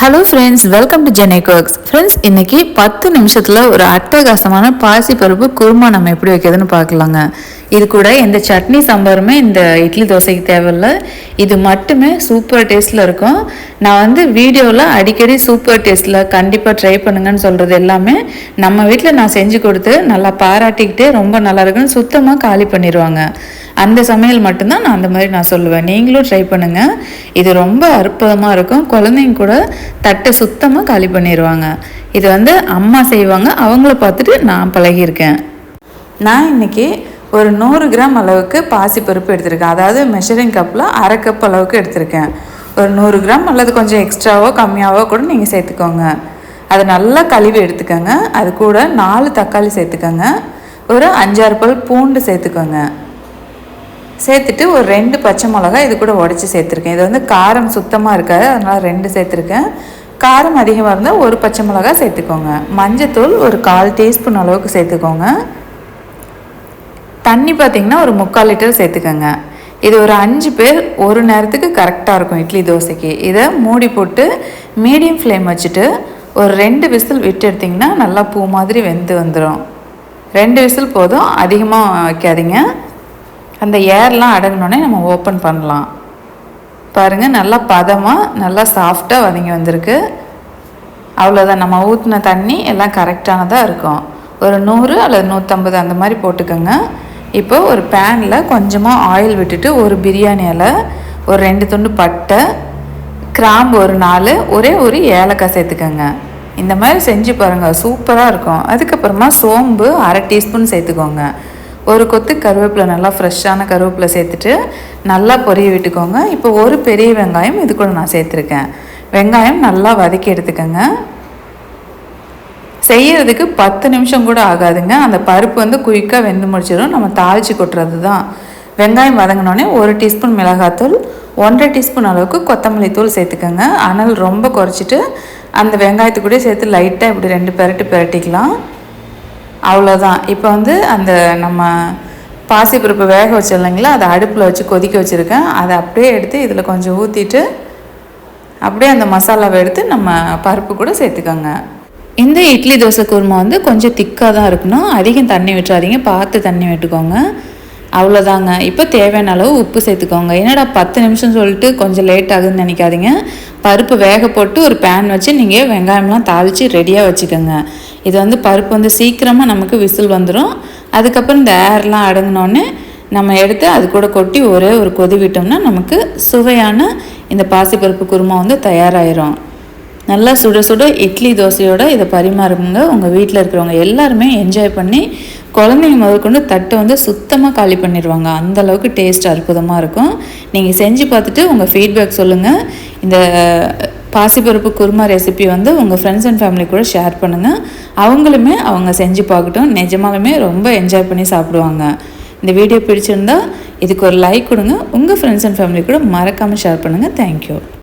Hello friends welcome to ஜெனை cooks friends இன்னைக்கு பத்து நிமிஷத்தில் ஒரு அட்டகாசமான பாசி பருப்பு குருமா நம்ம எப்படி வைக்கிறதுன்னு பார்க்கலாங்க. இது கூட எந்த சட்னி சாம்பாருமே இந்த இட்லி தோசைக்கு தேவையில்ல. இது மட்டுமே சூப்பர் டேஸ்ட்டில் இருக்கும். நான் வந்து வீடியோவில் அடிக்கடி சூப்பர் டேஸ்ட்டில் கண்டிப்பாக ட்ரை பண்ணுங்கன்னு சொல்கிறது எல்லாமே நம்ம வீட்டில் நான் செஞ்சு கொடுத்து நல்லா பாராட்டிக்கிட்டே ரொம்ப நல்லா இருக்குன்னு சுத்தமாக காலி பண்ணிடுவாங்க. அந்த சமையல் மட்டும்தான் நான் அந்த மாதிரி நான் சொல்லுவேன். நீங்களும் ட்ரை பண்ணுங்கள் இது ரொம்ப அற்புதமாக இருக்கும். குழந்தைங்க கூட தட்டை சுத்தமாக காலி பண்ணிடுவாங்க இது வந்து அம்மா செய்வாங்க. அவங்கள பார்த்துட்டு நான் பழகியிருக்கேன். நான் இன்னைக்கு ஒரு நூறு கிராம் அளவுக்கு பாசிப்பருப்பு எடுத்திருக்கேன். அதாவது மெஷரிங் கப்பில் அரை கப் அளவுக்கு எடுத்திருக்கேன். ஒரு நூறு கிராம் அல்லது கொஞ்சம் எக்ஸ்ட்ராவோ கம்மியாவோ கூட நீங்கள் சேர்த்துக்கோங்க. அதை நல்லா கழுவி எடுத்துக்கோங்க. அது கூட நாலு தக்காளி சேர்த்துக்கோங்க. ஒரு அஞ்சாறு பல் பூண்டு சேர்த்துக்கோங்க. சேர்த்துட்டு ஒரு ரெண்டு பச்சை மிளகா இது கூட உடச்சி சேர்த்துருக்கேன். இது வந்து காரம் சுத்தமாக இருக்காது அதனால் ரெண்டு சேர்த்துருக்கேன். காரம் அதிகமாக இருந்தால் ஒரு பச்சை மிளகா சேர்த்துக்கோங்க. மஞ்சத்தூள் ஒரு கால் டீஸ்பூன் அளவுக்கு சேர்த்துக்கோங்க. தண்ணி பார்த்திங்கன்னா ஒரு முக்கால் லிட்டர் சேர்த்துக்கோங்க. இது ஒரு அஞ்சு பேர் ஒரு நேரத்துக்கு கரெக்டாக இருக்கும் இட்லி தோசைக்கு. இதை மூடி போட்டு மீடியம் ஃப்ளேம் வச்சுட்டு ஒரு ரெண்டு விசில் விட்டு எடுத்திங்கன்னா நல்லா பூ மாதிரி வெந்து வந்துடும் ரெண்டு விசில் போதும் அதிகமாக வைக்காதீங்க. அந்த ஏர்லாம் அடங்கினோடனே நம்ம ஓப்பன் பண்ணலாம். பாருங்கள் நல்லா பதமாக நல்லா சாஃப்டாக வதங்கி வந்திருக்கு. அவ்வளோதான் நம்ம ஊற்றின தண்ணி எல்லாம் கரெக்டானதாக இருக்கும். ஒரு நூறு அல்லது நூற்றம்பது அந்த மாதிரி போட்டுக்கோங்க. இப்போ ஒரு பேனில் கொஞ்சமாக ஆயில் விட்டுட்டு ஒரு பிரியாணி இலை ஒரு ரெண்டு துண்டு பட்டை கிராம்பு ஒரு நாலு ஒரே ஒரு ஏலக்காய் சேர்த்துக்கோங்க. இந்த மாதிரி செஞ்சு பாருங்கள் சூப்பராக இருக்கும். அதுக்கப்புறமா சோம்பு அரை டீஸ்பூன் சேர்த்துக்கோங்க. ஒரு கொத்து கருவேப்பிலை நல்லா ஃப்ரெஷ்ஷான கருவேப்பிலை சேர்த்துட்டு நல்லா பொரிய விட்டுக்கோங்க. இப்போ ஒரு பெரிய வெங்காயம் இது கூட நான் சேர்த்துருக்கேன். வெங்காயம் நல்லா வதக்கி எடுத்துக்கோங்க. செய்யறதுக்கு பத்து நிமிஷம் கூட ஆகாதுங்க. அந்த பருப்பு வந்து குயிக்காக வெந்து முடிச்சிடும். நம்ம தாளித்து கொட்டுறது தான். வெங்காயம் வதங்கினோடனே ஒரு டீஸ்பூன் மிளகாத்தூள் ஒன்றரை டீஸ்பூன் அளவுக்கு கொத்தமல்லி தூள் சேர்த்துக்கோங்க. அனல் ரொம்ப குறைச்சிட்டு அந்த வெங்காயத்துக்கூடயே சேர்த்து லைட்டாக இப்படி ரெண்டு பெரட்டு பெரட்டிக்கலாம். அவ்வளோதான் இப்போ வந்து அந்த நம்ம பாசிப்பருப்பு வேக வச்சிடலைங்களா அதை அடுப்பில் வச்சு கொதிக்க வச்சுருக்கேன். அதை அப்படியே எடுத்து இதில் கொஞ்சம் ஊற்றிட்டு அப்படியே அந்த மசாலாவை எடுத்து நம்ம பருப்பு கூட சேர்த்துக்கோங்க. இந்த இட்லி தோசை குருமா வந்து கொஞ்சம் திக்காக தான் இருக்கணும். அதிகம் தண்ணி விட்டுறாதீங்க. பார்த்து தண்ணி விட்டுக்கோங்க. அவ்வளோதாங்க இப்போ தேவையான அளவு உப்பு சேர்த்துக்கோங்க. என்னடா பத்து நிமிஷம் சொல்லிட்டு கொஞ்சம் லேட் ஆகுதுன்னு நினைக்காதீங்க. பருப்பு வேக போட்டு ஒரு பேன் வச்சு நீங்கள் வெங்காயம்லாம் தாளித்து ரெடியாக வச்சுக்கோங்க. இது வந்து பருப்பு வந்து சீக்கிரமாக நமக்கு விசில் வந்துடும் அதுக்கப்புறம் இந்த ஏர்லாம் அடங்கினோடனே நம்ம எடுத்து அது கூட கொட்டி ஒரே ஒரு கொதி விட்டோம்னா நமக்கு சுவையான இந்த பாசிப்பருப்பு குருமா வந்து தயாராகிரும் நல்லா சுட சுட இட்லி தோசையோட இதை பரிமாறுங்க. உங்கள் வீட்டில் இருக்கிறவங்க எல்லாருமே என்ஜாய் பண்ணி குழந்தைங்க முதற்கொண்டு தட்டை வந்து சுத்தமாக காலி பண்ணிடுவாங்க அந்தளவுக்கு டேஸ்ட் அற்புதமாக இருக்கும். நீங்கள் செஞ்சு பார்த்துட்டு உங்கள் ஃபீட்பேக் சொல்லுங்கள் இந்த பாசிப்பருப்பு குருமா ரெசிபி வந்து உங்கள் ஃப்ரெண்ட்ஸ் அண்ட் ஃபேமிலி கூட ஷேர் பண்ணுங்கள் அவங்களுமே அவங்க செஞ்சு பார்க்கட்டும். நிஜமாலுமே ரொம்ப என்ஜாய் பண்ணி சாப்பிடுவாங்க. இந்த வீடியோ பிடிச்சிருந்தா இதுக்கு ஒரு லைக் கொடுங்க. உங்கள் ஃப்ரெண்ட்ஸ் அண்ட் ஃபேமிலி கூட மறக்காமல் ஷேர் பண்ணுங்கள் தேங்க்யூ